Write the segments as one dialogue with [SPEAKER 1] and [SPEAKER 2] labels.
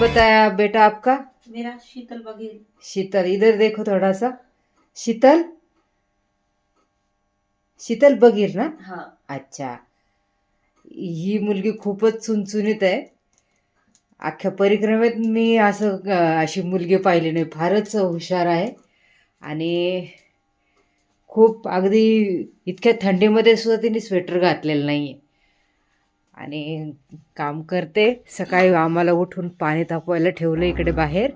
[SPEAKER 1] बताया बेटा आपका?
[SPEAKER 2] मेरा शीतल बघेल।
[SPEAKER 1] शीतल इधर देखो थोड़ा सा। शीतल? शीतल बघीर ना?
[SPEAKER 2] हा।
[SPEAKER 1] अच्छा। ही मुलगी खूपच चुणचुणीत आहे. अख्ख्या परिक्रमेत मी असं अशी मुलगी पाहिली नाही. फारच हुशार आहे. आणि खूप अगदी इतक्या थंडीमध्ये सुद्धा तिने स्वेटर घातलेलं नाही आहे आणि काम करते. सकाळी आम्हाला उठून पाणी तापवायला ठेवलं इकडे बाहेर.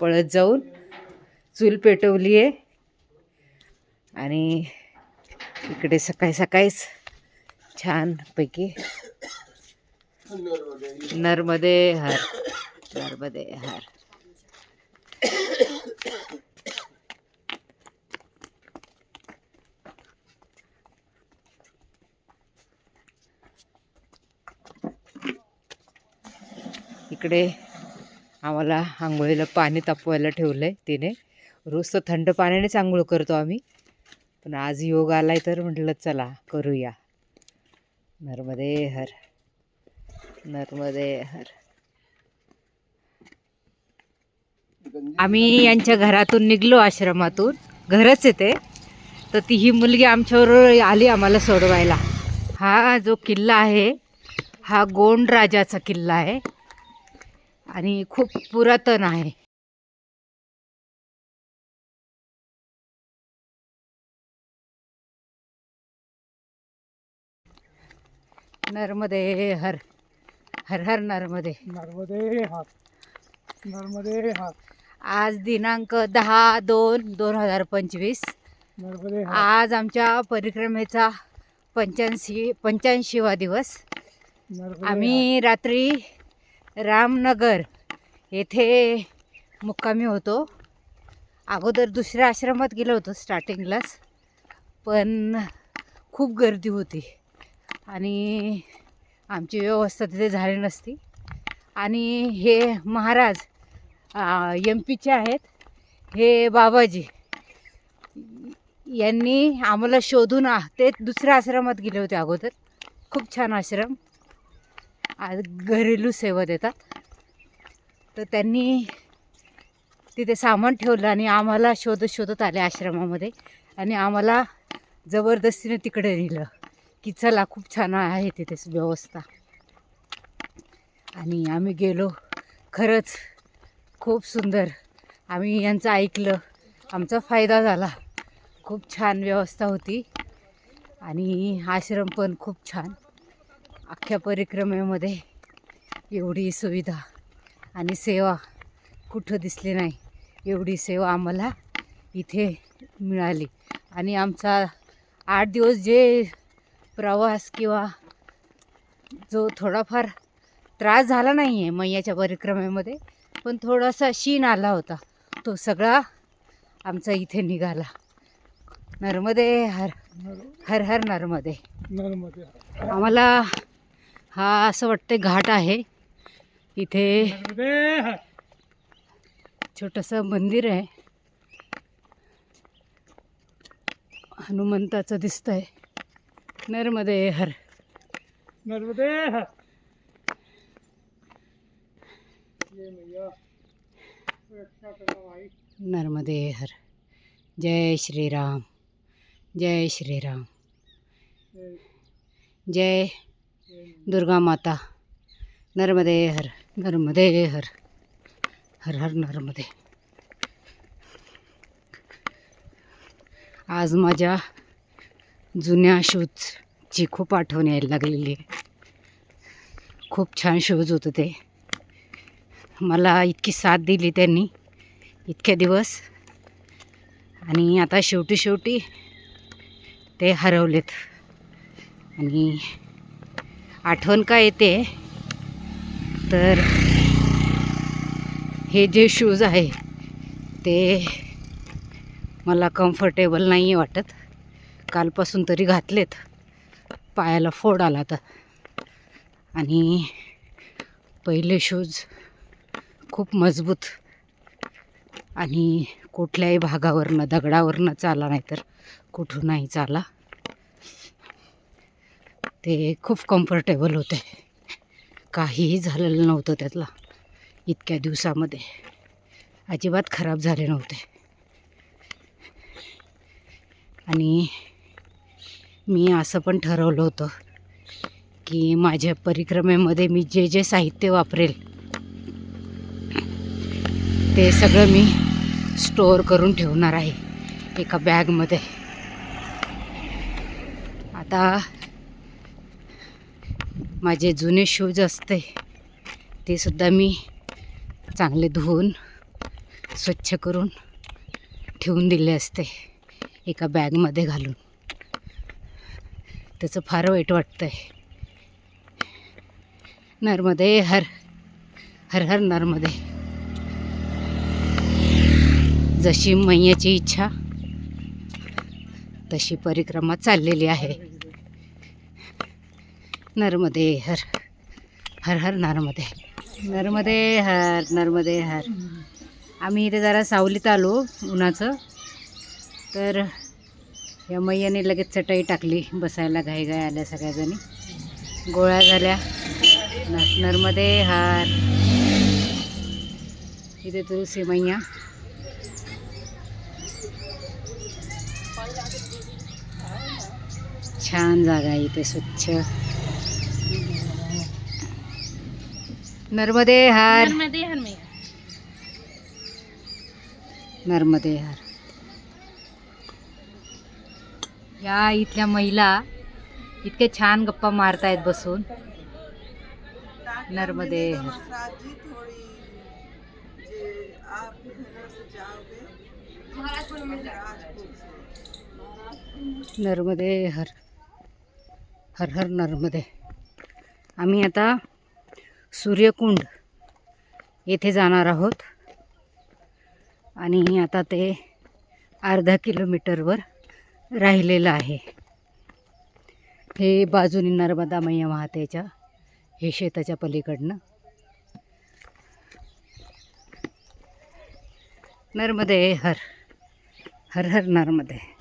[SPEAKER 1] पळत जाऊन चूल पेटवली आहे. आणि इकडे सकाळी सकाळीच छानपैकी नर्मदे हर नर्मदे हर. इकडे आम्हाला आंघोळीला पाणी तापवायला ठेवलं आहे तिने. रोज तर थंड पाण्यानेच आंघोळ करतो आम्ही. पण आज योग आलाय तर म्हटलं चला करूया. नर्मदे हर नर्मदे हर. आम्ही यांच्या घरातून निघलो आश्रमातून. घरच येते तर ती ही मुलगी आमच्याबरोबर आली आम्हाला सोडवायला. हा जो किल्ला आहे हा गोंड राजाचा किल्ला आहे. आणि खूप पुरातन आहे. नर्मदे हर हर हर नर्मदे.
[SPEAKER 3] नर्मदे हात नर्मदे हात
[SPEAKER 1] आज दिनांक दहा दोन दोन हजार पंचवीस.
[SPEAKER 3] नर्मदे हात
[SPEAKER 1] आज आमच्या परिक्रमेचा पंच्याऐंशी पंच्याऐंशीवा दिवस.
[SPEAKER 3] नर्मदे
[SPEAKER 1] आम्ही रात्री रामनगर. येथे मुक्कामी होतो. अगोदर दुसऱ्या आश्रमात गेलो होतो स्टार्टिंगलाच पण खूप गर्दी होती. आणि आमची व्यवस्था तिथे झाली नसती. आणि हे महाराज एम पीचे आहेत. हे बाबाजी. यांनी आम्हाला शोधून ते दुसऱ्या आश्रमात गेले होते अगोदर. खूप छान आश्रम. आज घरेलू सेवा देतात. तर त्यांनी तिथे सामान ठेवलं आणि आम्हाला शोधत शोधत आले आश्रमामध्ये. आणि आम्हाला जबरदस्तीने तिकडे नेलं की चला खूप छान आहे तिथे व्यवस्था. आणि आम्ही गेलो. खरंच खूप सुंदर. आम्ही यांचं ऐकलं. आमचा फायदा झाला. खूप छान व्यवस्था होती. आणि आश्रम पण खूप छान. अख्ख्या परिक्रमेमध्ये एवढी सुविधा आणि सेवा कुठं दिसली नाही एवढी सेवा आम्हाला इथे मिळाली. आणि आमचा आठ दिवस जे प्रवास किंवा जो थोडाफार त्रास झाला नाही आहे मैयाच्या परिक्रमेमध्ये पण थोडासा शीन आला होता. तो सगळा आमचा इथे निघाला. नर्मदे हर हर हर नर्मदे.
[SPEAKER 3] नर्मदे
[SPEAKER 1] आम्हाला हा असं वाटतं घाट आहे. इथे छोटंसं मंदिर आहे. हनुमंताचं दिसतंय. नर्मदे हर.
[SPEAKER 3] नर्मदे भाई
[SPEAKER 1] नर्मदे हर. जय श्रीराम. जय श्रीराम.
[SPEAKER 3] जय
[SPEAKER 1] दुर्गा माता नर्मदे हर नर्मदे हर हर हर नर्मदे. आज माझ्या जुन्या शूजची खूप आठवण यायला लागलेली आहे. खूप छान शूज होतं ते. मला इतकी साथ दिली त्यांनी इतके दिवस. आणि आता शेवटी शेवटी ते हरवलेत. आणि आठवण का येते? तर हे जे शूज आहे ते मला कम्फर्टेबल नाही आहे वाटत. कालपासून तरी घातलेत. पायाला फोड आला तर आणि पहिले शूज खूप मजबूत आणि कुठल्याही भागावरनं दगडावरनं चाला नाही तर कुठूनही चाला. ते खूप कम्फर्टेबल होते. काहीही झालेलं नव्हतं त्यातला. इतक्या दिवसामध्ये. अजिबात खराब झाले नव्हते. आणि मी असं पण ठरवलं होतं की माझ्या परिक्रमेमध्ये मी जे जे साहित्य वापरेल ते सगळं मी स्टोअर करून ठेवणार आहे एका बॅगमध्ये आता माझे जुने शूज असते ते सुद्धा मी चांगले धुवून स्वच्छ करून ठेवून दिले असते एका बॅगमध्ये घालून. त्याचं फार वाईट वाटतं आहे नर्मदे हर हर हर नर्मदे. जशी मैयाची इच्छा तशी परिक्रमा चाललेली आहे. नर्मदे हर हर हर नर्मदे. नर्मदे हर नर्मदे हर. आम्ही इथे जरा सावलीत आलो उन्हाचं. तर या मैयाने लगेच चटई टाकली बसायला घाई घाई आल्या सगळ्याजणी. गोळ्या झाल्या. न- नर्मदे हार. इथे तुळशी मैया. छान जागा आहे इथे स्वच्छ. नर्मदे हार.
[SPEAKER 2] नर्मदे हर
[SPEAKER 1] नर्मदे हार. या इथल्या महिला इतके छान गप्पा मारतायत बसून. नर्मदे हर. नर्मदे हर. हर हर नर्मदे. आम्ही आता सूर्यकुंड येथे जाणार आहोत. आणि आता ते अर्धा किलोमीटरवर राहिलेलं आहे. हे बाजूनी नर्मदा मैया वाहतेच्या हे शेताच्या पलीकडनं. नर्मदे हर हर हर नर्मदे.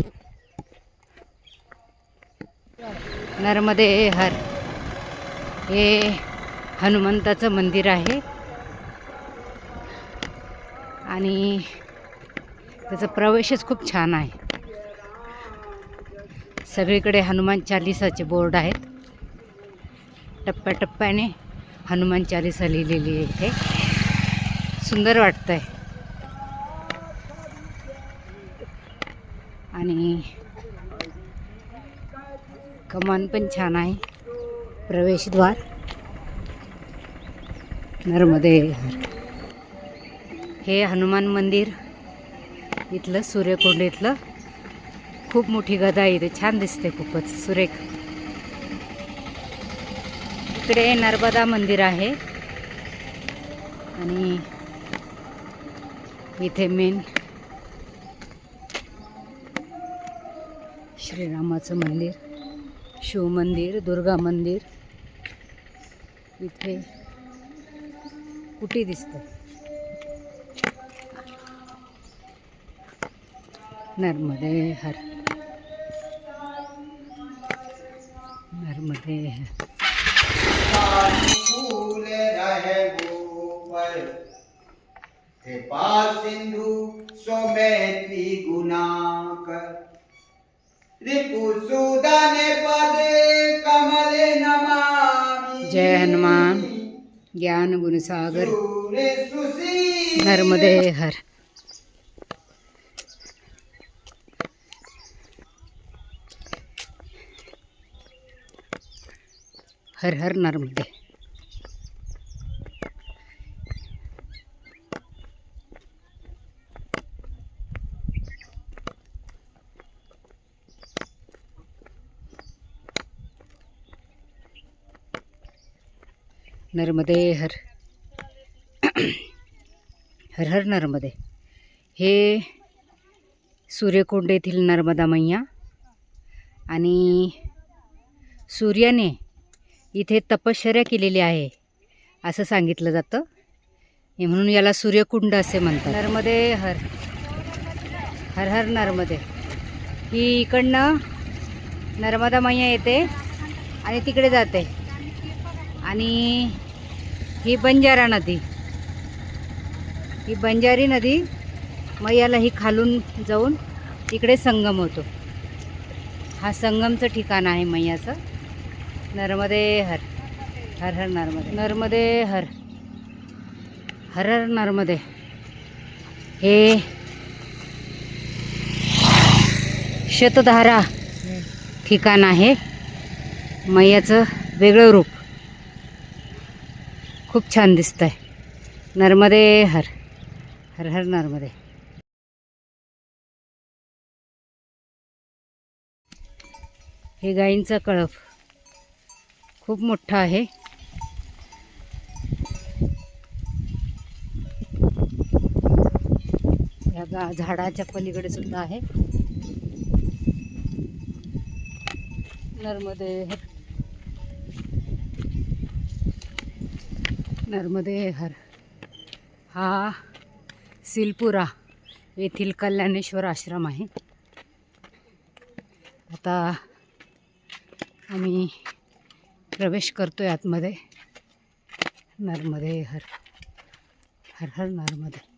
[SPEAKER 1] नर्मदे हर. हे हनुमंताचं मंदिर आहे. आणि त्याचा प्रवेशच खूप छान आहे. सगळीकडे हनुमान चालिसाचे बोर्ड आहेत. टप्प्याटप्प्याने हनुमान चालिसा लिहिलेली आहे इथे. सुंदर वाटतं आहे आणि कमान पण छान आहे. प्रवेशद्वार. नर्मदे. हे हनुमान मंदिर इथलं सूर्यकुंड इथलं. खूप मोठी गदा आहे इथे छान दिसते खूपच. सुरेख. इकडे नर्मदा मंदिर आहे. आणि इथे मेन श्रीरामाचं मंदिर शिव मंदिर दुर्गा मंदिर. इथे कुठे दिसतं. नर्मदे हर. नर्मदे हर.
[SPEAKER 4] सिंधु सोमेत्री गुनाकर रिपुसूदन पद कमल नमामि।
[SPEAKER 1] जय हनुमान। ज्ञान गुणसागर
[SPEAKER 4] सूर्य सुशील
[SPEAKER 1] नर्मदे हर हर हर नर्मदे नर्मदे हर. हर हर नर्मदे. हे सूर्यकुंड येथील नर्मदा मैया आणि सूर्याने इथे तपश्चर्या केलेली आहे असं सांगितलं जातं. हे म्हणून याला सूर्यकुंड असे म्हणतात. नर्मदे हर. हर हर नर्मदे. ही इकडनं नर्मदा मैया येते आणि तिकडे जाते. आणि ही बंजारा नदी. ही बंजारी नदी मैयाला ही खालून जाऊन इकडे संगम होतो. हा संगमचं ठिकाण आहे मैयाचं. नर्मदे हर. हर हर नर्मदे. नर्मदे हर. हर हर नर्मदे. हे शतधारा ठिकाण आहे. मैयाचं वेगळं रूप. खूप छान दिसत आहे नर्मदे हर. हर हर नर्मदे. हे गाईंचा कळप खूप मोठा आहे. या गा झाडाच्या पलीकडे सुद्धा आहे. नर्मदे हर. नर्मदे हर. हा सिलपुरा येथील कल्याणेश्वर आश्रम आहे. आता आम्ही प्रवेश करतो आहे आतमध्ये. नर्मदे हर. हर हर नर्मदे.